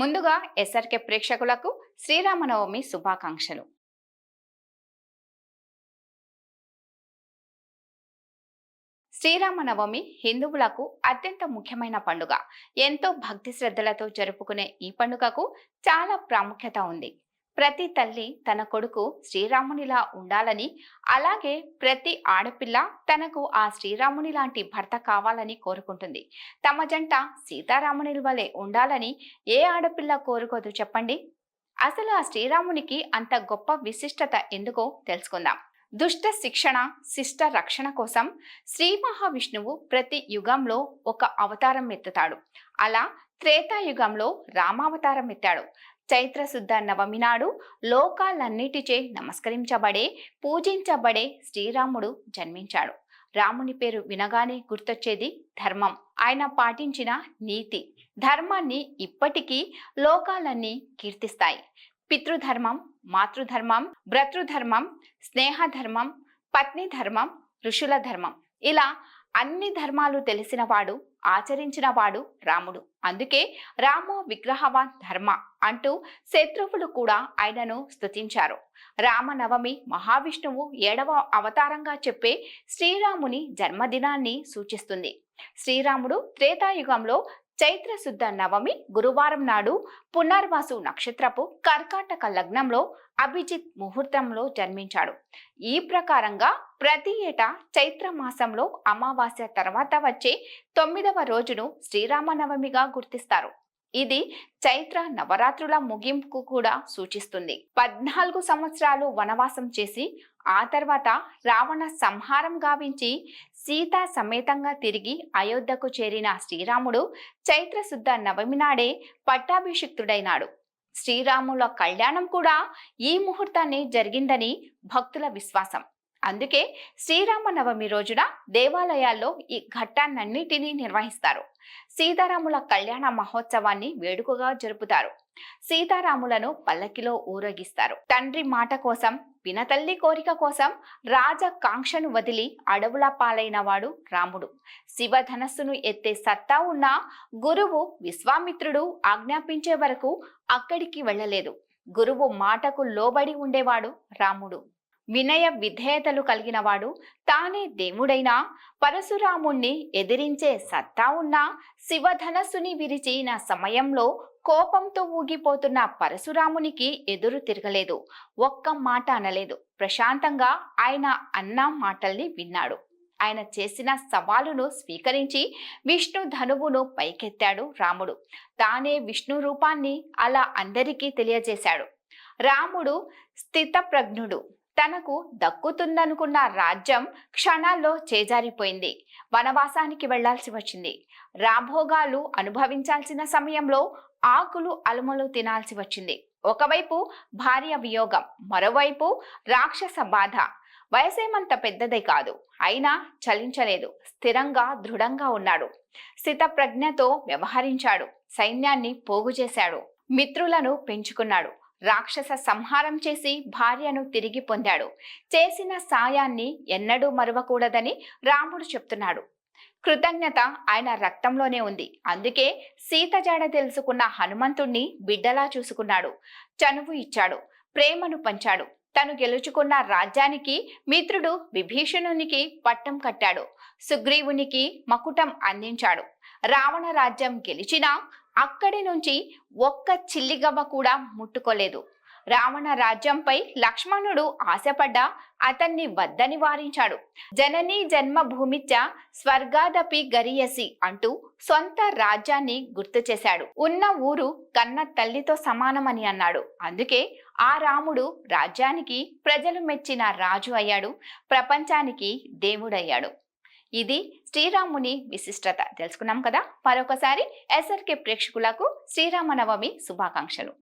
ముందుగా ఎస్ఆర్కే ప్రేక్షకులకు శ్రీరామనవమి శుభాకాంక్షలు. శ్రీరామనవమి హిందువులకు అత్యంత ముఖ్యమైన పండుగ. ఎంతో భక్తి శ్రద్ధలతో జరుపుకునే ఈ పండుగకు చాలా ప్రాముఖ్యత ఉంది. ప్రతి తల్లి తన కొడుకు శ్రీరామునిలా ఉండాలని అలాగే ప్రతి ఆడపిల్ల తనకు ఆ శ్రీరాముని లాంటి భర్త కావాలని కోరుకుంటుంది. తమ జంట సీతారాముని వలె ఉండాలని ఏ ఆడపిల్ల కోరుకోదు చెప్పండి? అసలు ఆ శ్రీరామునికి అంత గొప్ప విశిష్టత ఎందుకో తెలుసుకుందాం. దుష్ట శిక్షణ శిష్ట రక్షణ కోసం శ్రీ మహావిష్ణువు ప్రతి యుగంలో ఒక అవతారం ఎత్తుతాడు. అలా త్రేతాయుగంలో రామావతారం ఎత్తాడు. చైత్రశుద్ధ నవమి నాడు లోకాలన్నిటిచే నమస్కరించబడే పూజించబడే శ్రీరాముడు జన్మించాడు. రాముని పేరు వినగానే గుర్తొచ్చేది ధర్మం. ఆయన పాటించిన నీతి. ధర్మాన్ని ఇప్పటికీ లోకాలన్నీ కీర్తిస్తాయి. పితృధర్మం మాతృధర్మం భ్రతృధర్మం స్నేహధర్మం పత్ని ధర్మం ఋషుల ధర్మం. ఇలా అన్ని ధర్మాలు తెలిసినవాడు ఆచరించినవాడు రాముడు. అందుకే రామో విగ్రహవాన్ ధర్మ అంటూ శత్రువులు కూడా ఆయనను స్తుతించారు. రామనవమి మహావిష్ణువు ఏడవ అవతారంగా చెప్పే శ్రీరాముని జన్మదినాన్ని సూచిస్తుంది. శ్రీరాముడు త్రేతాయుగంలో చైత్ర శుద్ధ నవమి గురువారం నాడు పునర్వాసు నక్షత్రపు కర్కాటక లగ్నంలో అభిజిత్ ముహూర్తంలో జన్మించాడు. ఈ ప్రకారంగా ప్రతి ఏటా చైత్ర మాసంలో అమావాస్య తర్వాత వచ్చే తొమ్మిదవ రోజును శ్రీరామనవమిగా గుర్తిస్తారు. ఇది చైత్ర నవరాత్రుల ముగింపుకు కూడా సూచిస్తుంది. పద్నాలుగు సంవత్సరాలు వనవాసం చేసి ఆ తర్వాత రావణ సంహారం గావించి సీత సమేతంగా తిరిగి అయోధ్యకు చేరిన శ్రీరాముడు చైత్రశుద్ధ నవమి నాడే పట్టాభిషిక్తుడైనాడు. శ్రీరాముల కళ్యాణం కూడా ఈ ముహూర్తాన్ని జరిగిందని భక్తుల విశ్వాసం. అందుకే శ్రీరామనవమి రోజున దేవాలయాల్లో ఈ ఘట్టాన్నన్నిటినీ నిర్వహిస్తారు. సీతారాముల కళ్యాణ మహోత్సవాన్ని వేడుకగా జరుపుతారు. సీతారాములను పల్లకిలో ఊరగిస్తారు. తండ్రి మాట కోసం వినతల్లి కోరిక కోసం రాజకాంక్షను వదిలి అడవుల పాలైన వాడు రాముడు. శివధనస్సును ఎత్తే సత్తా ఉన్న గురువు విశ్వామిత్రుడు ఆజ్ఞాపించే వరకు అక్కడికి వెళ్ళలేదు. గురువు మాటకు లోబడి ఉండేవాడు రాముడు. వినయ విధేయతలు కలిగినవాడు తానే దేవుడైనా పరశురాముణ్ణి ఎదిరించే సత్తా ఉన్న శివధనస్సుని విరిచిన సమయంలో కోపంతో ఊగిపోతున్న పరశురామునికి ఎదురు తిరగలేదు. ఒక్క మాట అనలేదు. ప్రశాంతంగా ఆయన అన్న మాటల్ని విన్నాడు. ఆయన చేసిన సవాలును స్వీకరించి విష్ణు ధనువును పైకెత్తాడు రాముడు. తానే విష్ణు రూపాన్ని అలా అందరికీ తెలియజేశాడు. రాముడు స్థితప్రజ్ఞుడు. తనకు దక్కుతుందనుకున్న రాజ్యం క్షణాల్లో చేజారిపోయింది. వనవాసానికి వెళ్ళాల్సి వచ్చింది. రాభోగాలు అనుభవించాల్సిన సమయంలో ఆకులు అలుమలు తినాల్సి వచ్చింది. ఒకవైపు భార్య వియోగం మరోవైపు రాక్షస బాధ. వయసేమంత పెద్దదే కాదు అయినా చలించలేదు స్థిరంగా దృఢంగా ఉన్నాడు. స్థితప్రజ్ఞతో వ్యవహరించాడు సైన్యాన్ని పోగు చేశాడు మిత్రులను పెంచుకున్నాడు. రాక్షస సంహారం చేసి భార్యను తిరిగి పొందాడు. చేసిన సాయాన్ని ఎన్నడూ మరవకూడదని రాముడు చెప్తున్నాడు. కృతజ్ఞత ఆయన రక్తంలోనే ఉంది. అందుకే సీత జాడ తెలుసుకున్న హనుమంతుణ్ణి బిడ్డలా చూసుకున్నాడు. చనువు ఇచ్చాడు. ప్రేమను పంచాడు. తను గెలుచుకున్న రాజ్యానికి మిత్రుడు విభీషణునికి పట్టం కట్టాడు. సుగ్రీవునికి మకుటం అందించాడు. రావణ రాజ్యం గెలిచినా అక్కడి నుంచి ఒక్క చిల్లిగవ్వ కూడా ముట్టుకోలేదు. రావణ రాజ్యంపై లక్ష్మణుడు ఆశపడ్డా అతన్ని వద్దని వారించాడు. జననీ జన్మభూమిత్య స్వర్గాదపి గరియసి అంటూ సొంత రాజ్యాన్ని గుర్తు చేశాడు. ఉన్న ఊరు కన్న తల్లితో సమానమని అన్నాడు. అందుకే ఆ రాముడు రాజ్యానికి ప్రజలు మెచ్చిన రాజు అయ్యాడు. ప్రపంచానికి దేవుడయ్యాడు. ఇది శ్రీరాముని విశిష్టత. తెలుసుకున్నాం కదా? మరొకసారి ఎస్ఆర్కే ప్రేక్షకులకు శ్రీరామనవమి శుభాకాంక్షలు.